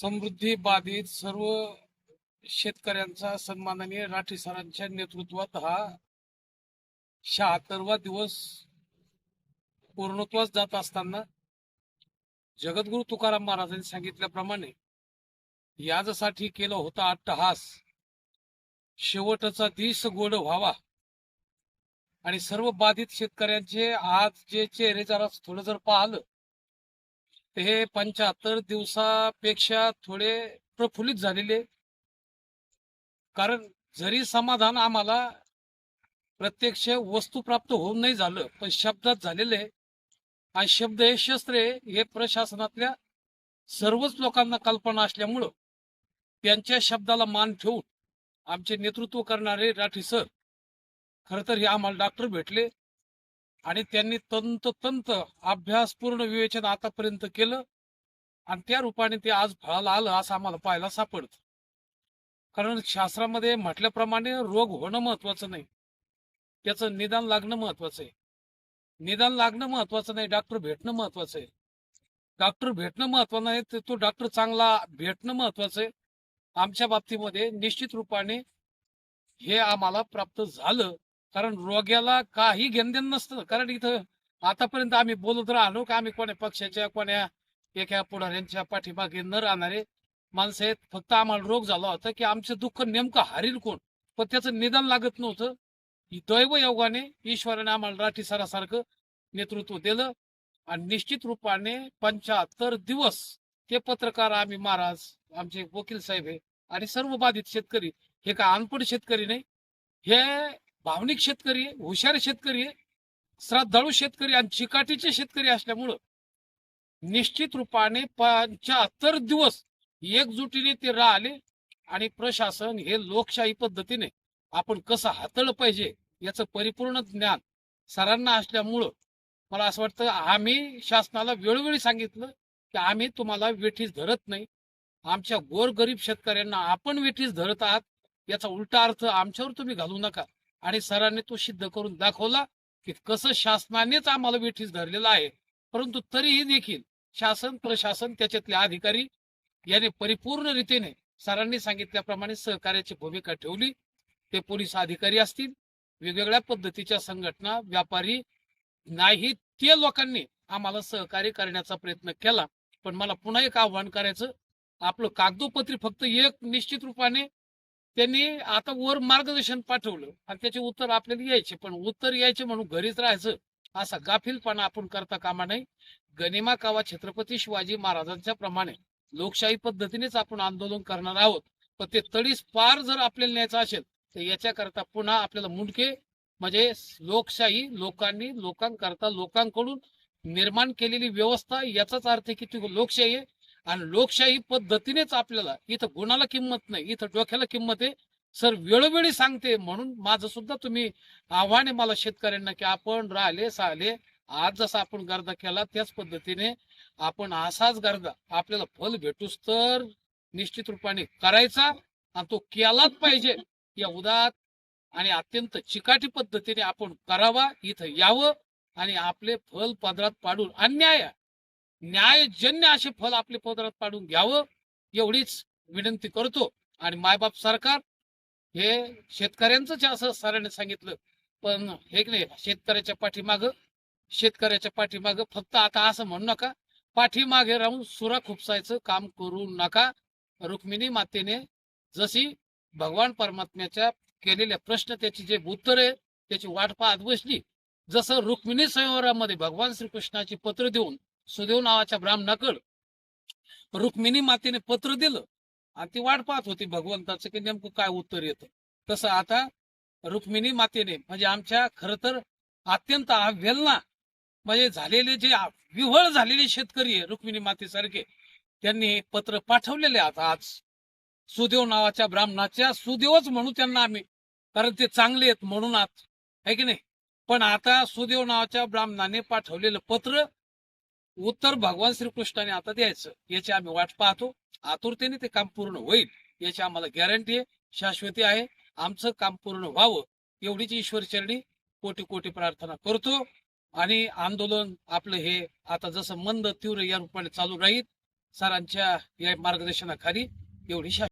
समृद्धी बाधित सर्व शेतकऱ्यांचा सन्माननीय राठी सरांच्या नेतृत्वात हा शहात्तरवा दिवस पूर्णत्वास जात असताना जगद्गुरु तुकाराम महाराजांनी सांगितल्याप्रमाणे याजसाठी केला होता अट्टहास. शेवटचा दिस गोड व्हावा. आणि सर्व बाधित शेतकऱ्यांचे आज जे चेहरे जरा थोडं जर पाहिलं हे पंच्याहत्तर दिवसापेक्षा थोडे प्रफुल्लित झालेले कारण जरी समाधान आम्हाला प्रत्यक्ष वस्तू प्राप्त होऊन नाही झालं पण शब्दात झालेले आहे. आणि शब्द हे शस्त्र आहे हे प्रशासनातल्या सर्वच लोकांना कल्पना असल्यामुळं त्यांच्या शब्दाला मान ठेवून आमचे नेतृत्व करणारे राठी सर खर तर हे आम्हाला डॉक्टर भेटले आणि त्यांनी तंततंत अभ्यासपूर्ण विवेचन आतापर्यंत केलं. आणि त्या रूपाने ते आज फळाला आलं असं आम्हाला पाहायला सापडत. कारण शास्त्रामध्ये म्हटल्याप्रमाणे रोग होणं महत्वाचं नाही. त्याचं निदान लागणं महत्वाचं आहे. निदान लागणं महत्वाचं नाही डॉक्टर भेटणं महत्वाचं आहे. डॉक्टर भेटणं महत्वाचं नाही तर तो डॉक्टर चांगला भेटणं महत्वाचं आहे. आमच्या बाबतीमध्ये निश्चित रूपाने हे आम्हाला प्राप्त झालं. कारण रोग्याला काही घेणदेण नसतं. कारण इथं आतापर्यंत आम्ही बोलत राहिलो की आम्ही कोण्या पक्षाच्या कोण्या एका पुढाऱ्यांच्या पाठीमागे न राहणारे माणसं आहेत. फक्त आम्हाला रोग झाला होता की आमचं दुःख नेमकं हारील कोण? पण त्याचं निदान लागत नव्हतं. दैव योगाने ईश्वराने आम्हाला राठी सरासारखं नेतृत्व दिलं आणि निश्चित रूपाने पंच्याहत्तर दिवस ते पत्रकार आम्ही महाराज आमचे वकील साहेब आहे आणि सर्व बाधित शेतकरी हे का अनपढ शेतकरी नाही. हे भावनिक शेतकरी आहे हुशार शेतकरी आहे श्रद्धाळू शेतकरी आणि चिकाटीचे शेतकरी असल्यामुळं निश्चित रूपाने पंच्याहत्तर दिवस एकजुटीने ते राहिले आणि प्रशासन हे लोकशाही पद्धतीने आपण कसं हाताळलं पाहिजे याचं परिपूर्ण ज्ञान सरांना असल्यामुळं मला असं वाटतं आम्ही शासनाला वेळोवेळी सांगितलं की आम्ही तुम्हाला वेठीस धरत नाही. आमच्या गोरगरीब शेतकऱ्यांना आपण वेठीस धरत आहात याचा उलटा अर्थ आमच्यावर तुम्ही घालू नका. आणि सरांनी तो सिद्ध करून दाखवला की कसं शासनानेच आम्हाला वेठीस धरलेलं आहे. परंतु तरीही देखील शासन प्रशासन त्याच्यातले अधिकारी याने परिपूर्ण रीतीने सरांनी सांगितल्याप्रमाणे सहकार्याची भूमिका ठेवली. ते पोलीस अधिकारी असतील वेगवेगळ्या पद्धतीच्या संघटना व्यापारी नाही ते लोकांनी आम्हाला सहकार्य करण्याचा प्रयत्न केला. पण मला पुन्हा एक आव्हान करायचं आपलं कागदोपत्री फक्त एक निश्चित रूपाने त्यांनी आता वर मार्गदर्शन पाठवलं आणि त्याचे उत्तर आपल्याला यायचे. पण उत्तर यायचे म्हणून घरीच राहायचं असा गाफीलपणा आपण करता कामा नाही गनिमा कावा छत्रपती शिवाजी महाराजांच्या प्रमाणे लोकशाही पद्धतीनेच आपण आंदोलन करणार आहोत. पण ते तडीस पार जर आपल्याला न्यायचं असेल तर याच्याकरता पुन्हा आपल्याला मुंडके म्हणजे लोकशाही लोकांनी लोकांकरता लोकांकडून निर्माण केलेली व्यवस्था याचाच अर्थ की ती लोकशाही आहे. आणि लोकशाही पद्धतीनेच आपल्याला इथं गुणाला किंमत नाही इथं डोक्याला किंमत आहे. सर वेळोवेळी सांगते म्हणून माझं सुद्धा तुम्ही आव्हान आहे मला शेतकऱ्यांना की आपण राहिले साले आज जसा आपण गर्दा केला त्याच पद्धतीने आपण असाच गर्दा आपल्याला फल भेटूस तर निश्चित रूपाने करायचा आणि तो केलाच पाहिजे. या उदात आणि अत्यंत चिकाटी पद्धतीने आपण करावा इथं यावं आणि आपले फल पदरात पाडून अन्याय न्यायजन्य असे फल आपले पदरात पाडून घ्यावं एवढीच विनंती करतो. आणि मायबाप सरकार हे शेतकऱ्यांचंच असं सरांनी सांगितलं. पण हे की नाही शेतकऱ्याच्या पाठीमाग शेतकऱ्याच्या पाठीमाग फक्त आता असं म्हणू नका पाठीमागे राहून सुरा खुपसायचं काम करू नका. रुक्मिणी मातेने जशी भगवान परमात्म्याच्या केलेल्या प्रश्न त्याची जे उत्तर आहे त्याची वाट पाहत बसली जसं रुक्मिणी संयोरामध्ये भगवान श्रीकृष्णाची पत्र देऊन सुदेव नावाच्या ब्राह्मणाकड रुक्मिणी मातेने पत्र दिलं आणि ती वाट पाहत होती भगवंताचं की नेमकं काय उत्तर येतं. तसं आता रुक्मिणी मातेने म्हणजे आमच्या खर तर अत्यंत वेलना म्हणजे झालेले जे विव्हळ झालेले शेतकरी आहे रुक्मिणी मातेसारखे त्यांनी पत्र पाठवलेले आता आज. सुदेव नावाच्या ब्राह्मणाच्या सुदेवच म्हणू त्यांना आम्ही कारण ते चांगले आहेत म्हणून आज आहे की नाही? पण आता सुदेव नावाच्या ब्राह्मणाने पाठवलेलं पत्र उत्तर भगवान श्रीकृष्णाने आता द्यायचं याची आम्ही वाट पाहतो. आतुरतेने ते काम पूर्ण होईल याची आम्हाला गॅरंटी आहे शाश्वती आहे. आमचं काम पूर्ण व्हावं एवढीच ईश्वर चरणी कोटी कोटी प्रार्थना करतो. आणि आंदोलन आपलं हे आता जसं मंद तीव्र या रूपाने चालू राहील सरांच्या या मार्गदर्शनाखाली एवढी शा